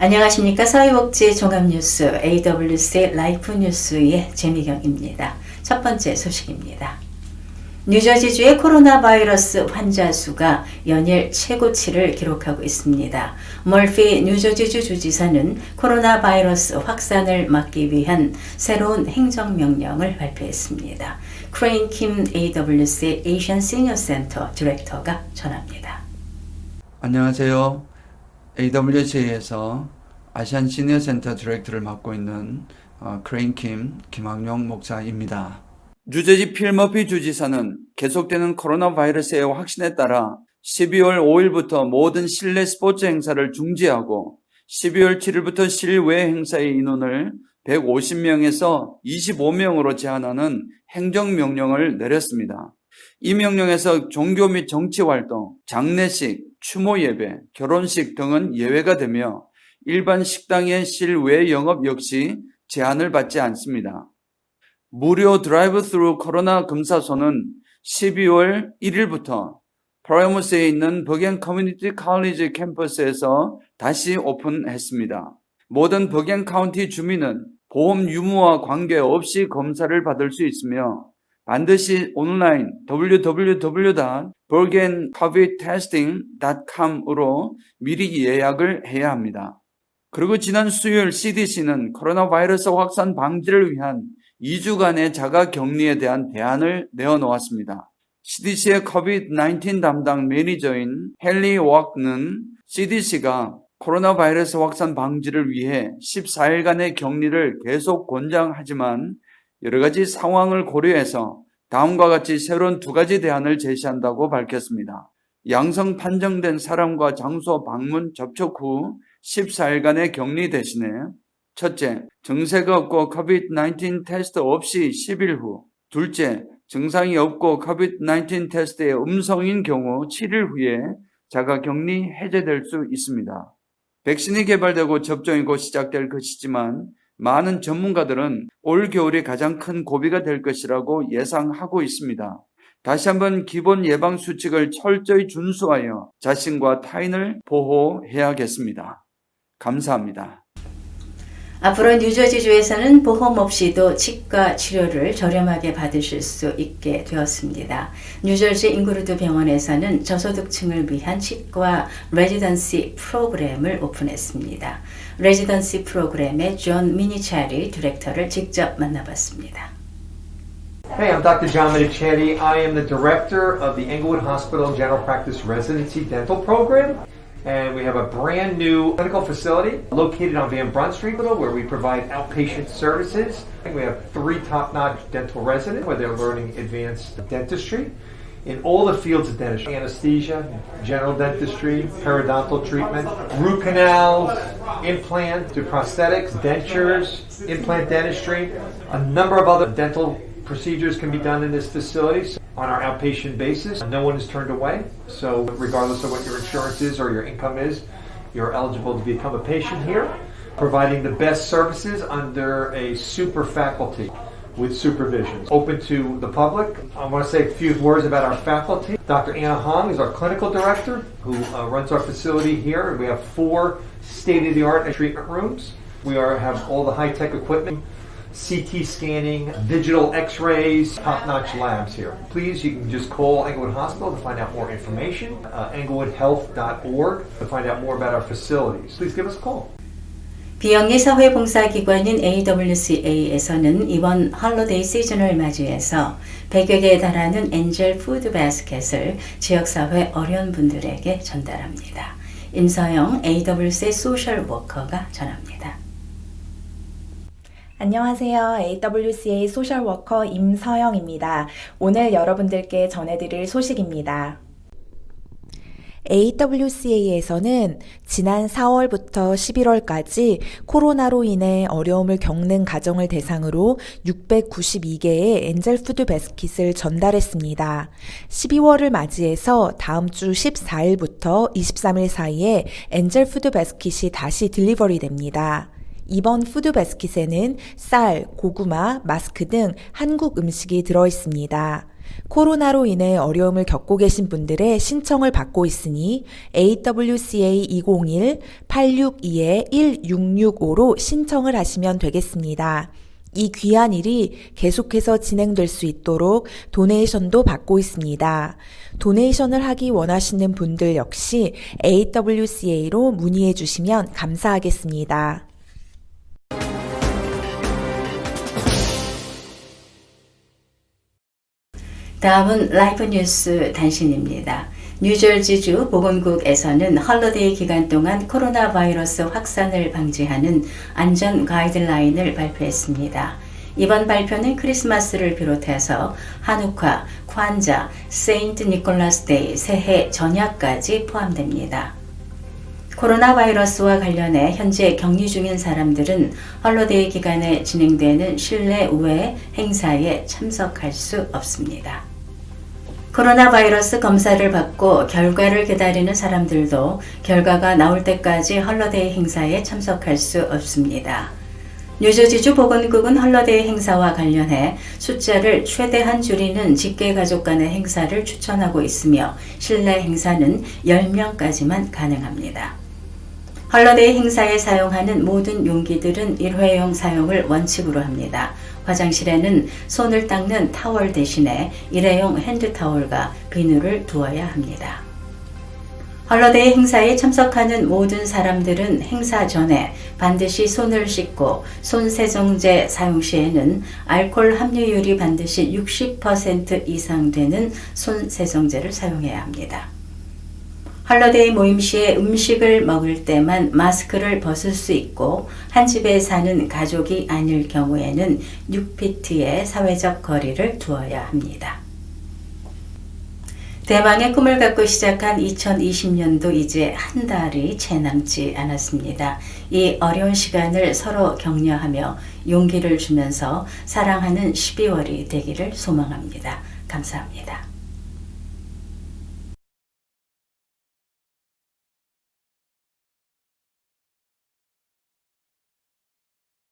안녕하십니까. 사회복지 종합뉴스 AWC 라이프 뉴스의 재미경입니다. 첫 번째 소식입니다. 뉴저지주의 코로나 바이러스 환자 수가 연일 최고치를 기록하고 있습니다. 멀피 뉴저지주 주지사는 코로나 바이러스 확산을 막기 위한 새로운 행정명령을 발표했습니다. 크레인 킴 AWC 에이션 시니어 센터 디렉터가 전합니다. 안녕하세요. AWC에서 아시안 시니어 센터 디렉터를 맡고 있는 어, 크레인 킴 김학용 목사입니다. 뉴저지 필머피 주지사는 계속되는 코로나 바이러스의 확신에 따라 12월 5일부터 모든 실내 스포츠 행사를 중지하고 12월 7일부터 실외 행사의 인원을 150명에서 25명으로 제한하는 행정명령을 내렸습니다. 이 명령에서 종교 및 정치 활동, 장례식, 추모 예배, 결혼식 등은 예외가 되며 일반 식당의 실외 영업 역시 제한을 받지 않습니다. 무료 드라이브 스루 코로나 검사소는 12월 1일부터 프라이머스에 있는 버겐 커뮤니티 칼리지 캠퍼스에서 다시 오픈했습니다. 모든 버겐 카운티 주민은 보험 유무와 관계없이 검사를 받을 수 있으며 반드시 온라인 www.bergencovidtesting.com으로 미리 예약을 해야 합니다. 그리고 지난 수요일 CDC는 코로나 바이러스 확산 방지를 위한 2주간의 자가 격리에 대한 대안을 내어놓았습니다. CDC의 COVID-19 담당 매니저인 헨리 왁는 CDC가 코로나 바이러스 확산 방지를 위해 14일간의 격리를 계속 권장하지만 여러 가지 상황을 고려해서 다음과 같이 새로운 두 가지 대안을 제시한다고 밝혔습니다. 양성 판정된 사람과 장소 방문 접촉 후 14일간의 격리 대신에 첫째, 증세가 없고 COVID-19 테스트 없이 10일 후. 둘째, 증상이 없고 COVID-19 테스트에 음성인 경우 7일 후에 자가 격리 해제될 수 있습니다. 백신이 개발되고 접종이 곧 시작될 것이지만 많은 전문가들은 올 겨울이 가장 큰 고비가 될 것이라고 예상하고 있습니다. 다시 한번 기본 예방 수칙을 철저히 준수하여 자신과 타인을 보호해야겠습니다. 감사합니다. 앞으로 뉴저지주에서는 보험 없이도 치과 치료를 저렴하게 받으실 수 있게 되었습니다. 뉴저지 잉그루드 병원에서는 저소득층을 위한 치과 레지던시 프로그램을 오픈했습니다. 레지던시 프로그램의 존 미니차리 디렉터를 직접 만나봤습니다. Hey, I'm Dr. John Minichetti. I am the director of the Englewood Hospital General Practice Residency Dental Program. And we have a brand new clinical facility located on Van Brunt Street, where we provide outpatient services. We have three top-notch dental residents where they're learning advanced dentistry in all the fields of dentistry anesthesia, general dentistry, periodontal treatment, root canals, implant to prosthetics, dentures, implant dentistry. A number of other dental procedures can be done in this facility on our outpatient basis. No one is turned away. So, regardless of what your insurance is or your income is, you're eligible to become a patient here, providing the best services under a super faculty with supervision. Open to the public. I want to say a few words about our faculty. Dr. Anna Hong is our clinical director who uh, runs our facility here. We have four state of the art treatment rooms. We are, have all the high tech equipment. CT scanning, digital x-rays, top-notch labs here. Please, you can just call Englewood Hospital to find out more information, uh, englewoodhealth.org to find out more about our facilities. Please give us a call. 비영리 사회봉사기관인 AWCA에서는 이번 헐로데이 시즌을 맞이해서 100여 개에 달하는 엔젤 푸드 바스켓을 지역사회 어려운 분들에게 전달합니다. 임서영 AWC 소셜 워커가 전합니다. 안녕하세요. AWCA 소셜워커 임서영입니다. 오늘 여러분들께 전해드릴 소식입니다. AWCA에서는 지난 4월부터 11월까지 코로나로 인해 어려움을 겪는 가정을 대상으로 692개의 엔젤 푸드 베스킷을 전달했습니다. 12월을 맞이해서 다음 주 14일부터 23일 사이에 엔젤 푸드 베스킷이 다시 딜리버리 됩니다. 이번 푸드 베스킷에는 쌀, 고구마, 마스크 등 한국 음식이 들어 있습니다. 코로나로 인해 어려움을 겪고 계신 분들의 신청을 받고 있으니 AWCA 201-862-1665로 신청을 하시면 되겠습니다. 이 귀한 일이 계속해서 진행될 수 있도록 도네이션도 받고 있습니다. 도네이션을 하기 원하시는 분들 역시 AWCA로 문의해 주시면 감사하겠습니다. 다음은 라이프 뉴스 단신입니다. 뉴저지주 보건국에서는 헐러데이 기간 동안 코로나 바이러스 확산을 방지하는 안전 가이드라인을 발표했습니다. 이번 발표는 크리스마스를 비롯해서 한우카, 관자, 세인트 니콜라스 데이, 새해 전야까지 포함됩니다. 코로나 바이러스와 관련해 현재 격리 중인 사람들은 헐러데이 기간에 진행되는 실내 외 행사에 참석할 수 없습니다. 코로나 바이러스 검사를 받고 결과를 기다리는 사람들도 결과가 나올 때까지 헐러데이 행사에 참석할 수 없습니다. 뉴저지주 보건국은 헐러데이 행사와 관련해 숫자를 최대한 줄이는 직계 가족 간의 행사를 추천하고 있으며 실내 행사는 10명까지만 가능합니다. 헐러데이 행사에 사용하는 모든 용기들은 일회용 사용을 원칙으로 합니다. 화장실에는 손을 닦는 타월 대신에 일회용 핸드타월과 비누를 두어야 합니다. 헐러데이 행사에 참석하는 모든 사람들은 행사 전에 반드시 손을 씻고 손 세정제 사용 시에는 알코올 함유율이 반드시 60% 이상 되는 손 세정제를 사용해야 합니다. 헐러데이 모임 시에 음식을 먹을 때만 마스크를 벗을 수 있고 한 집에 사는 가족이 아닐 경우에는 6피트의 사회적 거리를 두어야 합니다. 대망의 꿈을 갖고 시작한 2020년도 이제 한 달이 채 남지 않았습니다. 이 어려운 시간을 서로 격려하며 용기를 주면서 사랑하는 12월이 되기를 소망합니다. 감사합니다.